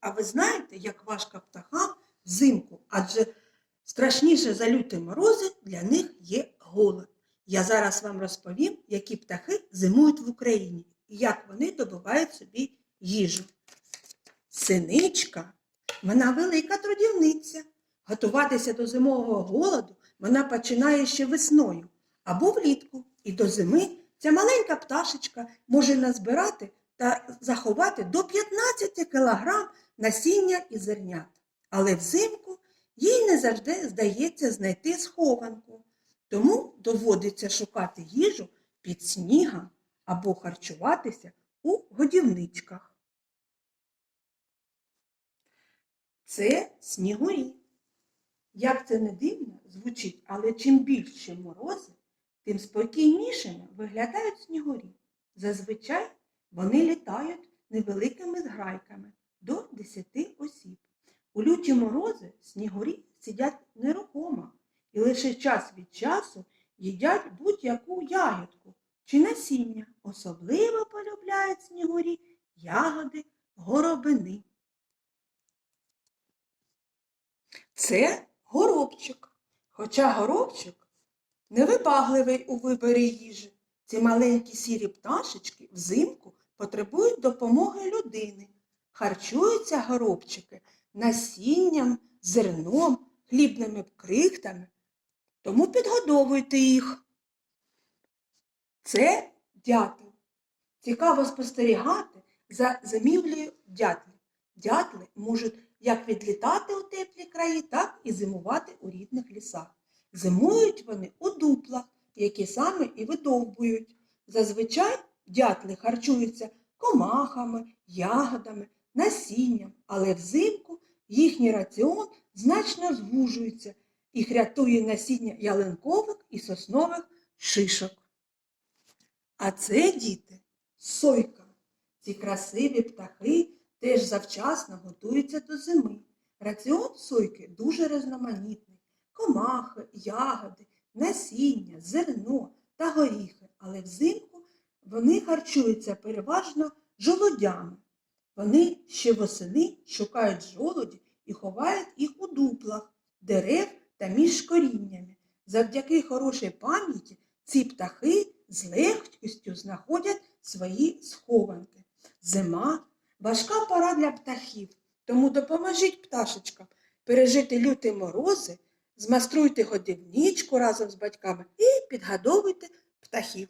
а ви знаєте, як важко птахам взимку, адже страшніше за люті морози для них є голод. Я зараз вам розповім, які птахи зимують в Україні і як вони добувають собі їжу. Синичка, вона велика трудівниця. Готуватися до зимового голоду вона починає ще весною або влітку. І до зими ця маленька пташечка може назбирати та заховати до 15 кілограм насіння і зернят. Але взимку їй не завжди здається знайти схованку. Тому доводиться шукати їжу під снігом або харчуватися у годівничках. Це снігурі. Як це не дивно звучить, але чим більше морози, тим спокійнішими виглядають снігурі. Зазвичай вони літають невеликими зграйками до 10 осіб. У люті морози снігурі сидять нерухомо і лише час від часу їдять будь-яку ягідку чи насіння. Особливо полюбляють снігурі ягоди горобини. Це горобчик. Хоча горобчик невибагливий у виборі їжі. Ці маленькі сірі пташечки взимку потребують допомоги людини. Харчуються горобчики насінням, зерном, хлібними крихтами. Тому підгодовуйте їх. Це дятел. Цікаво спостерігати за зимівлею дятлів. Дятли можуть як відлітати у теплі краї, так і зимувати у рідних лісах. Зимують вони у дуплах, які саме і видовбують. Зазвичай дятли харчуються комахами, ягодами, насінням, але взимку їхній раціон значно звужується. Їх рятує насіння ялинкових і соснових шишок. А це, діти, сойка. Ці красиві птахи теж завчасно готуються до зими. Раціон сойки дуже різноманітний. Комахи, ягоди, насіння, зерно та горіхи. Але взимку вони харчуються переважно жолодями. Вони ще восени шукають жолоді і ховають їх у дуплах, дерев та між коріннями. Завдяки хорошій пам'яті ці птахи з легкістю знаходять свої схованки. Зима важка пора для птахів, тому допоможіть пташечкам пережити люті морози, змаструйте годівничку разом з батьками і підгодовуйте птахів.